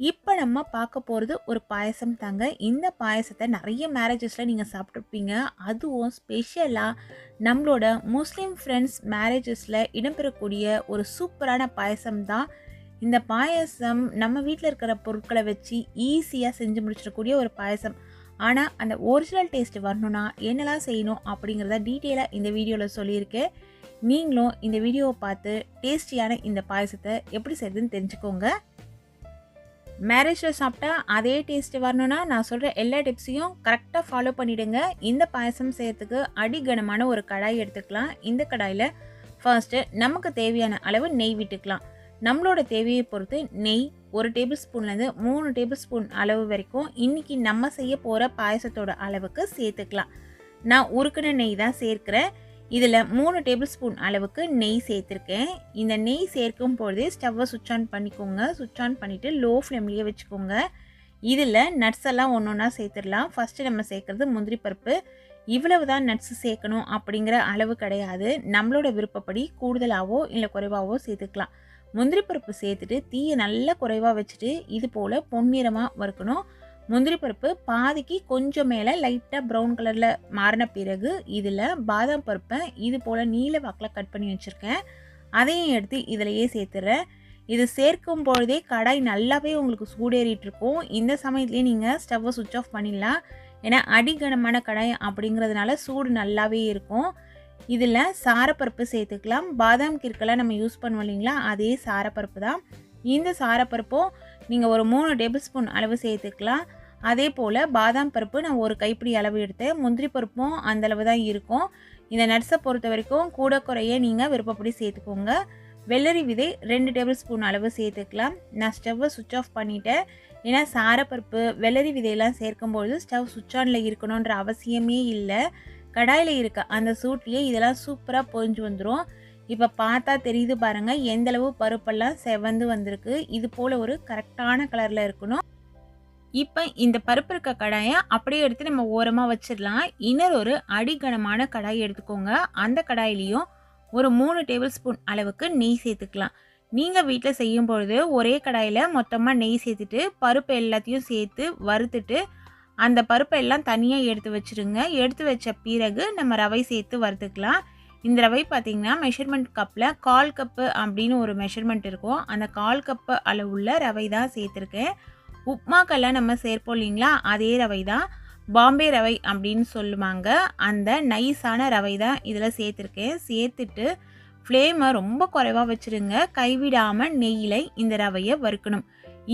இப்போ நம்ம பார்க்க போகிறது ஒரு பாயசம் தாங்க. இந்த பாயசத்தை நிறைய மேரேஜஸில் நீங்கள் சாப்பிட்ருப்பீங்க அதுவும் ஸ்பெஷலாக நம்மளோட முஸ்லீம் ஃப்ரெண்ட்ஸ் மேரேஜஸில் இடம்பெறக்கூடிய ஒரு சூப்பரான பாயசம் தான். இந்த பாயசம் நம்ம வீட்டில் இருக்கிற பொருட்களை வச்சு ஈஸியாக செஞ்சு முடிச்சிடக்கூடிய ஒரு பாயசம். ஆனால் அந்த ஒரிஜினல் டேஸ்ட் வரணும்னா என்னெல்லாம் செய்யணும் அப்படிங்கிறத டீட்டெயிலாக இந்த வீடியோவில் சொல்லியிருக்கேன். நீங்களும் இந்த வீடியோவை பார்த்து டேஸ்டியான இந்த பாயசத்தை எப்படி செய்யுதுன்னு தெரிஞ்சுக்கோங்க. மேரேஜில் சாப்பிட்டா அதே டேஸ்ட்டு வரணும்னா நான் சொல்கிற எல்லா டிப்ஸையும் கரெக்டாக ஃபாலோ பண்ணிவிடுங்க இந்த பாயசம் செய்யறதுக்கு அடிகனமான ஒரு கடாய் எடுத்துக்கலாம். இந்த கடாயில் ஃபர்ஸ்ட்டு நமக்கு தேவையான அளவு நெய் விட்டுக்கலாம். நம்மளோட தேவையை பொறுத்து நெய் ஒரு டேபிள் ஸ்பூன்லேருந்து மூணு டேபிள் ஸ்பூன் அளவு வரைக்கும் இன்றைக்கி நம்ம செய்ய போகிற பாயசத்தோட அளவுக்கு சேர்த்துக்கலாம். நான் உருக்குன நெய் தான் சேர்க்குறேன். இதில் மூணு டேபிள் ஸ்பூன் அளவுக்கு நெய் சேர்த்துருக்கேன். இந்த நெய் சேர்க்கும் பொழுதே ஸ்டவ்வை சுவிட்ச் ஆன் பண்ணிக்கோங்க. சுவிட்ச் ஆன் பண்ணிவிட்டு லோ ஃப்ளேம்லேயே வச்சுக்கோங்க. இதில் நட்ஸ் எல்லாம் ஒன்று ஒன்றா சேர்த்துடலாம். ஃபஸ்ட்டு நம்ம சேர்க்குறது முந்திரி பருப்பு. இவ்வளவு தான் நட்ஸ் சேர்க்கணும் அப்படிங்கிற அளவு கிடையாது. நம்மளோட விருப்பப்படி கூடுதலாகவோ இல்லை குறைவாகவோ சேர்த்துக்கலாம். முந்திரி பருப்பு சேர்த்துட்டு தீயை நல்லா குறைவாக வச்சுட்டு இது போல் பொன்னிறமாக வறுக்கணும். முந்திரி பருப்பு பாதிக்கு கொஞ்சம் மேலே லைட்டாக ப்ரௌன் கலரில் மாறின பிறகு இதில் பாதாம் பருப்பை இது போல் நீல வாக்கில் கட் பண்ணி வச்சுருக்கேன். அதையும் எடுத்து இதிலையே சேர்த்துறேன். இது சேர்க்கும் பொழுதே கடாய் நல்லாவே உங்களுக்கு சூடேறிட்டுருக்கும் இந்த சமயத்துலேயே நீங்கள் ஸ்டவ்வை சுவிட்ச் ஆஃப் பண்ணிடலாம். ஏன்னா அடிகனமான கடாய் அப்படிங்கிறதுனால சூடு நல்லாவே இருக்கும். இதில் சாரப்பருப்பு சேர்த்துக்கலாம். பாதாம் கிற்கெல்லாம் நம்ம யூஸ் பண்ணுவோம் இல்லைங்களா? அதே சாரப்பருப்பு தான். இந்த சாரப்பருப்பும் நீங்கள் ஒரு மூணு டேபிள் ஸ்பூன் அளவு சேர்த்துக்கலாம். அதே போல் பாதாம் பருப்பு நான் ஒரு கைப்பிடி அளவு எடுத்தேன். முந்திரி பருப்பும் அந்த அளவு தான் இருக்கும். இந்த நட்ஸை பொறுத்த வரைக்கும் கூட குறைய நீங்கள் விருப்பப்படி சேர்த்துக்கோங்க. வெள்ளரி விதை ரெண்டு டேபிள் ஸ்பூன் அளவு சேர்த்துக்கலாம். நான் ஸ்டவ்வை சுவிட்ச் ஆஃப் பண்ணிட்டேன். ஏன்னா சாரப்பருப்பு வெள்ளரி விதையெல்லாம் சேர்க்கும்பொழுது ஸ்டவ் சுவிட்ச் ஆனில் இருக்கணுன்ற அவசியமே இல்லை. கடாயில் இருக்க அந்த சூட்லேயே இதெல்லாம் சூப்பராக பொரிஞ்சு வந்துடும் இப்போ பார்த்தா தெரியுது பாருங்கள் எந்தளவு பருப்பெல்லாம் செவந்து வந்திருக்கு. இது போல் ஒரு கரெக்டான கலரில் இருக்கணும். இப்போ இந்த பருப்பு இருக்க கடாயை அப்படியே எடுத்து நம்ம ஓரமாக வச்சிடலாம் இன்னொரு ஒரு அடிகனமான கடாய் எடுத்துக்கோங்க. அந்த கடாயிலையும் ஒரு மூணு டேபிள் ஸ்பூன் அளவுக்கு நெய் சேர்த்துக்கலாம். நீங்கள் வீட்டில் செய்யும் பொழுது ஒரே கடாயில் மொத்தமாக நெய் சேர்த்துட்டு பருப்பு எல்லாத்தையும் சேர்த்து வறுத்துட்டு அந்த பருப்பை எல்லாம் தனியாக எடுத்து வச்சுருங்க. எடுத்து வச்ச பிறகு நம்ம ரவை சேர்த்து வறுத்துக்கலாம். இந்த ரவை பார்த்திங்கன்னா மெஷர்மெண்ட் கப்பில் கால் கப்பு அப்படின்னு ஒரு மெஷர்மெண்ட் இருக்கும். அந்த கால் கப்பு அளவுள்ள ரவை தான் சேர்த்துருக்கேன். உப்மாக்கெல்லாம் நம்ம சேர்ப்போம் இல்லைங்களா? அதே ரவை தான் பாம்பே ரவை அப்படின்னு சொல்லுவாங்க. அந்த நைஸான ரவை தான் இதில் சேர்த்துருக்கேன். சேர்த்துட்டு ஃப்ளேமை ரொம்ப குறைவாக வச்சுருங்க. கைவிடாமல் நெய்யில் இந்த ரவையை வறுக்கணும்.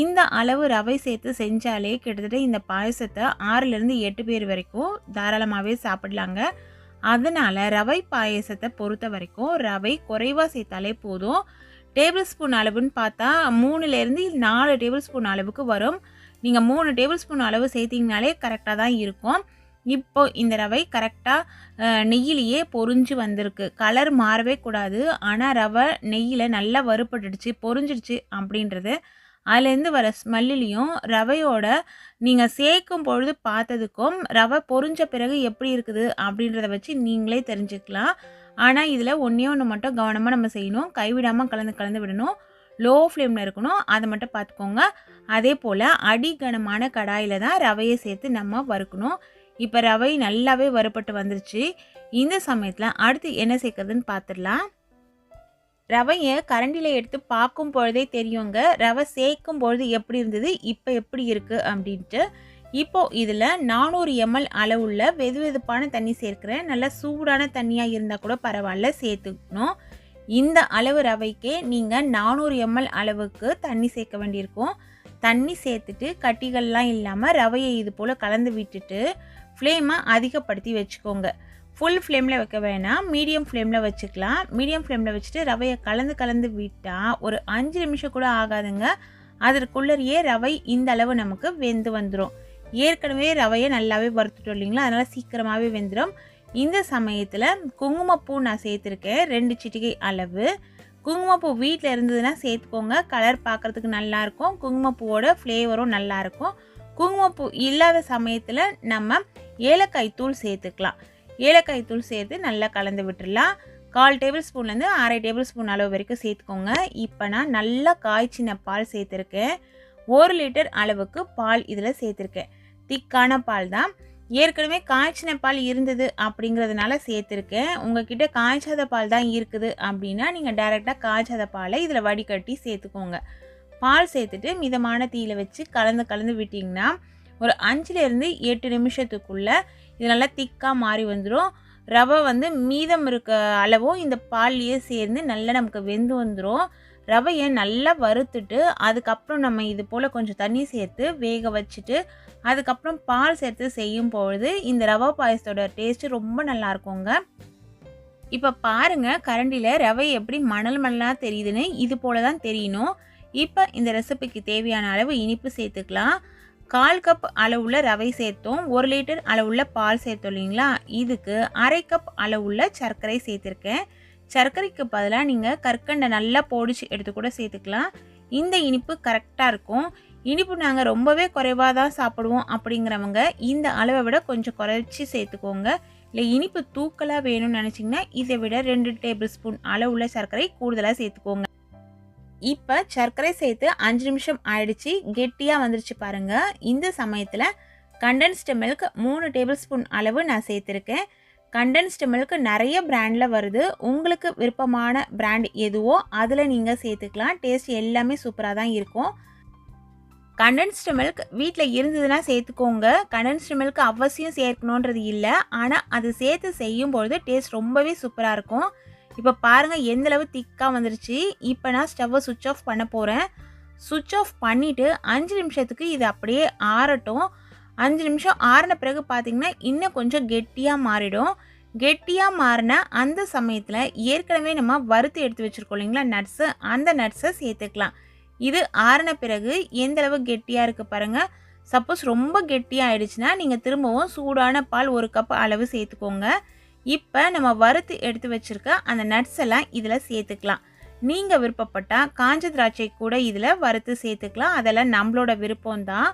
இந்த அளவு ரவை சேர்த்து செஞ்சாலே கிட்டத்தட்ட இந்த பாயசத்தை ஆறுலேருந்து எட்டு பேர் வரைக்கும் தாராளமாகவே சாப்பிடலாங்க. அதனால் ரவை பாயசத்தை பொறுத்த வரைக்கும் ரவை குறைவாக சேர்த்தாலே போதும். டேபிள் ஸ்பூன் அளவுன்னு பார்த்தா மூணுலேருந்து நாலு டேபிள் ஸ்பூன் அளவுக்கு வரும். நீங்கள் மூணு டேபிள் ஸ்பூன் அளவு சேர்த்திங்கனாலே கரெக்டாக தான் இருக்கும். இப்போ இந்த ரவை கரெக்டாக நெய்யிலேயே பொறிஞ்சு வந்திருக்கு. கலர் மாறவே கூடாது. ஆனால் ரவை நெய்யில் நல்லா வறுபட்டுடுச்சு பொறிஞ்சிடுச்சு அப்படின்றது. அதுலேருந்து வர ஸ்மெல்லிலையும் ரவையோட நீங்கள் சேர்க்கும் பொழுது பார்த்ததுக்கும் ரவை பொறிஞ்ச பிறகு எப்படி இருக்குது அப்படின்றத வச்சு நீங்களே தெரிஞ்சுக்கலாம். ஆனால் இதில் ஒன்றே ஒன்று மட்டும் கவனமாக நம்ம செய்யணும். கைவிடாமல் கலந்து கலந்து விடணும். லோ ஃப்ளேமில் இருக்கணும். அதை மட்டும் பார்த்துக்கோங்க. அதே போல் அடிகனமான கடாயில் தான் ரவையை சேர்த்து நம்ம வறுக்கணும். இப்போ ரவை நல்லாவே வறுப்பட்டு வந்துருச்சு. இந்த சமயத்தில் அடுத்து என்ன சேர்க்குறதுன்னு பார்த்துடலாம். ரவையை கரண்டியில் எடுத்து பார்க்கும் பொழுதே தெரியுங்க. ரவை சேர்க்கும் பொழுது எப்படி இருந்தது? இப்போ எப்படி இருக்குது அப்படின்ட்டு. இப்போ இதில் நானூறு எம்எல் அளவுள்ள வெது வெதுப்பான தண்ணி சேர்க்குறேன் நல்லா சூடான தண்ணியாக இருந்தால் கூட பரவாயில்ல சேர்த்துக்கணும். இந்த அளவு ரவைக்கே நீங்கள் நானூறு எம்எல் அளவுக்கு தண்ணி சேர்க்க வேண்டியிருக்கும். தண்ணி சேர்த்துட்டு கட்டிகள்லாம் இல்லாமல் ரவையை இது போல் கலந்து விட்டுட்டு ஃப்ளேமை அதிகப்படுத்தி வச்சுக்கோங்க. ஃபுல் ஃப்ளேமில் வைக்க வேணாம் மீடியம் ஃப்ளேமில் வச்சுக்கலாம். மீடியம் ஃப்ளேமில் வச்சுட்டு ரவையை கலந்து கலந்து விட்டால் ஒரு அஞ்சு நிமிஷம் கூட ஆகாதுங்க. அதற்குள்ளேயே ரவை இந்த அளவு நமக்கு வெந்து வந்துடும் ஏற்கனவே ரவையை நல்லாவே வறுத்துட்டோம் இல்லைங்களா? அதனால் சீக்கிரமாகவே வெந்துடும் இந்த சமயத்தில் குங்குமப்பூ நான் சேர்த்துருக்கேன். ரெண்டு சிட்டிகை அளவு. குங்குமப்பூ வீட்டில் இருந்ததுன்னா சேர்த்துக்கோங்க. கலர் பார்க்குறதுக்கு நல்லாயிருக்கும். குங்குமப்பூவோட ஃப்ளேவரும் நல்லாயிருக்கும். குங்குமப்பூ இல்லாத சமயத்தில் நம்ம ஏலக்காய் தூள் சேர்த்துக்கலாம். ஏலக்காய் தூள் சேர்த்து நல்லா கலந்து விட்டுடலாம். கால் டேபிள் ஸ்பூன்லேருந்து அரை டேபிள் ஸ்பூன் அளவு வரைக்கும் சேர்த்துக்கோங்க. இப்போ நான் நல்லா காய்ச்சின பால் சேர்த்துருக்கேன். ஒரு லிட்டர் அளவுக்கு பால் இதில் சேர்த்துருக்கேன். திக்கான பால் தான். ஏற்கனவே காய்ச்சின பால் இருந்தது அப்படிங்கிறதுனால சேர்த்துருக்கேன். உங்ககிட்ட காய்ச்சாத பால் தான் இருக்குது அப்படின்னா நீங்கள் டைரெக்டாக காய்ச்சாத பாலை இதில் வடிகட்டி சேர்த்துக்கோங்க. பால் சேர்த்துட்டு மிதமான தீயில வச்சு கலந்து கலந்து விட்டிங்கன்னா ஒரு அஞ்சுலேருந்து எட்டு நிமிஷத்துக்குள்ளே இது நல்லா திக்காக மாறி வந்துடும் ரவை வந்து மீதம் இருக்க அளவும் இந்த பால்லையே சேர்ந்து நல்லா நமக்கு வெந்து வந்துடும் ரவையை நல்லா வறுத்துட்டு அதுக்கப்புறம் நம்ம இது போல் கொஞ்சம் தண்ணி சேர்த்து வேக வச்சுட்டு அதுக்கப்புறம் பால் சேர்த்து செய்யும் பொழுது இந்த ரவை பாயசத்தோட டேஸ்ட்டு ரொம்ப நல்லா இருக்குங்க இப்போ பாருங்கள் கரண்டியில் ரவை எப்படி மணல் மணலாக தெரியுதுன்னு இது போல தான் தெரியணும். இப்போ இந்த ரெசிபிக்கு தேவையான அளவு இனிப்பு சேர்த்துக்கலாம். கால் கப் அளவுள்ள ரவை சேர்த்தோம். ஒரு லிட்டர் அளவுள்ள பால் சேர்த்தோம் இல்லைங்களா? இதுக்கு அரை கப் அளவுள்ள சர்க்கரை சேர்த்துருக்கேன். சர்க்கரைக்கு பதிலாக நீங்கள் கற்கண்டை நல்லா பொடிச்சு எடுத்து கூட சேர்த்துக்கலாம். இந்த இனிப்பு கரெக்டாக இருக்கும். இனிப்பு நாங்கள் ரொம்பவே குறைவாக தான் சாப்பிடுவோம் அப்படிங்கிறவங்க இந்த அளவை விட கொஞ்சம் குறைச்சி சேர்த்துக்கோங்க. இல்லை இனிப்பு தூக்கலாக வேணும்னு நினச்சிங்கன்னா இதை விட ரெண்டு டேபிள் ஸ்பூன் அளவுள்ள சர்க்கரை கூடுதலாக சேர்த்துக்கோங்க. இப்போ சர்க்கரை சேர்த்து அஞ்சு நிமிஷம் ஆயிடுச்சு. கெட்டியாக வந்துருச்சு பாருங்கள் இந்த சமயத்தில் கண்டென்ஸ்டு மில்க் மூணு டேபிள் ஸ்பூன் அளவு நான் சேர்த்துருக்கேன். கண்டென்ஸ்டு மில்க் நிறைய பிராண்டில் வருது. உங்களுக்கு விருப்பமான பிராண்ட் எதுவோ அதில் நீங்கள் சேர்த்துக்கலாம். டேஸ்ட் எல்லாமே சூப்பராக தான் இருக்கும். கண்டென்ஸ்டு மில்க் வீட்டில் இருந்ததுன்னா சேர்த்துக்கோங்க. கண்டென்ஸ்டு மில்க் அவசியம் சேர்க்கணுன்றது இல்லை. ஆனால் அது சேர்த்து செய்யும்பொழுது டேஸ்ட் ரொம்பவே சூப்பராக இருக்கும். இப்போ பாருங்கள் எந்தளவு திக்காக வந்துருச்சு. இப்போ நான் ஸ்டவ்வை சுவிட்ச் ஆஃப் பண்ண போகிறேன் சுவிட்ச் ஆஃப் பண்ணிவிட்டு அஞ்சு நிமிஷத்துக்கு இது அப்படியே ஆறட்டும். அஞ்சு நிமிஷம் ஆறின பிறகு பார்த்திங்கன்னா இன்னும் கொஞ்சம் கெட்டியாக மாறிடும். கெட்டியாக மாறின அந்த சமயத்தில் ஏற்கனவே நம்ம வறுத்து எடுத்து வச்சுருக்கோம் இல்லைங்களா நட்ஸு அந்த நட்ஸை சேர்த்துக்கலாம். இது ஆறின பிறகு எந்தளவு கெட்டியாக இருக்குது பாருங்கள் சப்போஸ் ரொம்ப கெட்டியாக ஆயிடுச்சுன்னா நீங்கள் திரும்பவும் சூடான பால் ஒரு கப் அளவு சேர்த்துக்கோங்க. இப்போ நம்ம வறுத்து எடுத்து வச்சுருக்க அந்த நட்ஸ் எல்லாம் இதில் சேர்த்துக்கலாம். நீங்கள் விருப்பப்பட்டால் காஞ்ச திராட்சை கூட இதில் வறுத்து சேர்த்துக்கலாம். அதெல்லாம் நம்மளோட விருப்பம் தான்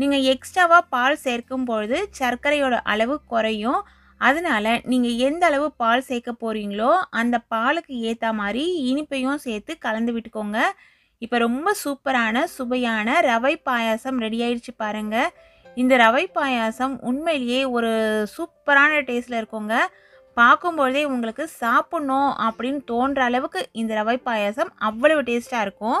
நீங்கள் எக்ஸ்ட்ராவாக பால் சேர்க்கும் பொழுது சர்க்கரையோட அளவு குறையும். அதனால் நீங்கள் எந்த அளவு பால் சேர்க்க போகிறீங்களோ அந்த பாலுக்கு ஏற்ற மாதிரி இனிப்பையும் சேர்த்து கலந்து விட்டுக்கோங்க. இப்போ ரொம்ப சூப்பரான சுவையான ரவை பாயாசம் ரெடி ஆயிடுச்சு பாருங்கள் இந்த ரவை பாயாசம் உண்மையிலேயே ஒரு சூப்பரான டேஸ்ட்டில் இருக்கோங்க. பார்க்கும்பொழுதே உங்களுக்கு சாப்பிட்ணும் அப்படின்னு தோன்ற அளவுக்கு இந்த ரவை பாயாசம் அவ்வளவு டேஸ்ட்டாக இருக்கும்.